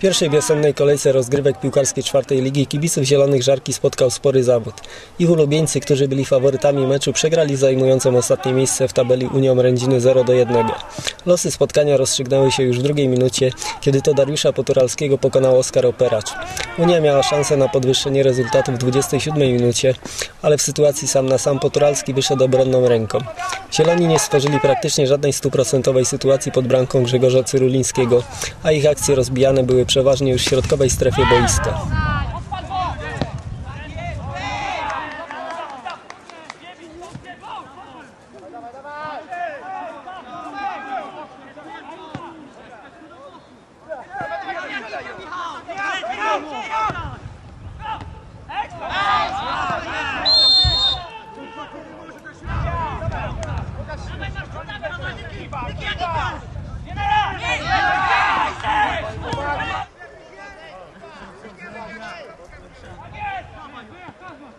pierwszej wiosennej kolejce rozgrywek piłkarskiej czwartej ligi kibiców Zielonych Żarki spotkał spory zawód. Ich ulubieńcy, którzy byli faworytami meczu, przegrali zajmującą ostatnie miejsce w tabeli Unią Rędziny 0 do 1. Losy spotkania rozstrzygnęły się już w drugiej minucie, kiedy to Dariusza Poturalskiego pokonał Oskar Operacz. Unia miała szansę na podwyższenie rezultatu w 27 minucie, ale w sytuacji sam na sam Poturalski wyszedł obronną ręką. Zieloni nie stworzyli praktycznie żadnej stuprocentowej sytuacji pod bramką Grzegorza Cyrulińskiego, a ich akcje rozbijane były przeważnie już w środkowej strefie boiska. Calma, calma, calma.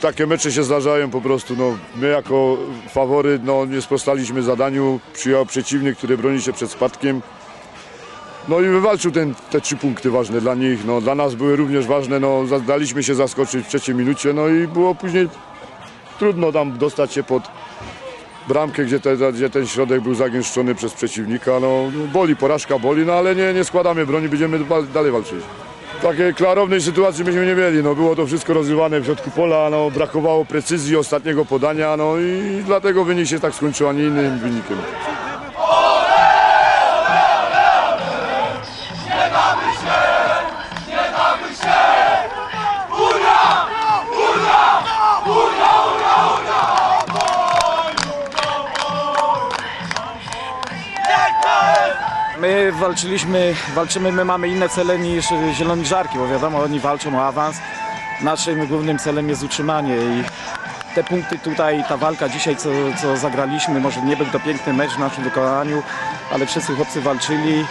Takie mecze się zdarzają po prostu. No, my jako faworyt no, nie sprostaliśmy zadaniu. Przyjął przeciwnik, który broni się przed spadkiem. No i wywalczył ten, te trzy punkty ważne dla nich. No, dla nas były również ważne. No, daliśmy się zaskoczyć w trzeciej minucie. No i było później trudno tam dostać się pod bramkę, gdzie, te, gdzie ten środek był zagęszczony przez przeciwnika. No, boli, porażka boli, no ale nie, nie składamy broni, będziemy dalej walczyć. Takiej klarownej sytuacji myśmy nie mieli. No, było to wszystko rozgrywane w środku pola, no, brakowało precyzji ostatniego podania, no i dlatego wynik się tak skończył, a nie innym wynikiem. My walczyliśmy, walczymy, my mamy inne cele niż Zieloni Żarki, bo wiadomo, oni walczą o awans. Naszym głównym celem jest utrzymanie i te punkty tutaj, ta walka dzisiaj, co, co zagraliśmy, może nie był to piękny mecz w naszym wykonaniu, ale wszyscy chłopcy walczyli.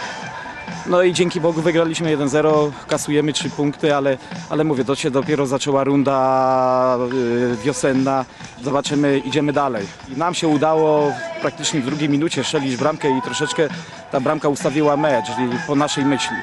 No i dzięki Bogu wygraliśmy 1-0, kasujemy 3 punkty, ale, ale mówię, to się dopiero zaczęła runda y, wiosenna. Zobaczymy, idziemy dalej. I nam się udało praktycznie w drugiej minucie strzelić bramkę i troszeczkę ta bramka ustawiła mecz, czyli po naszej myśli.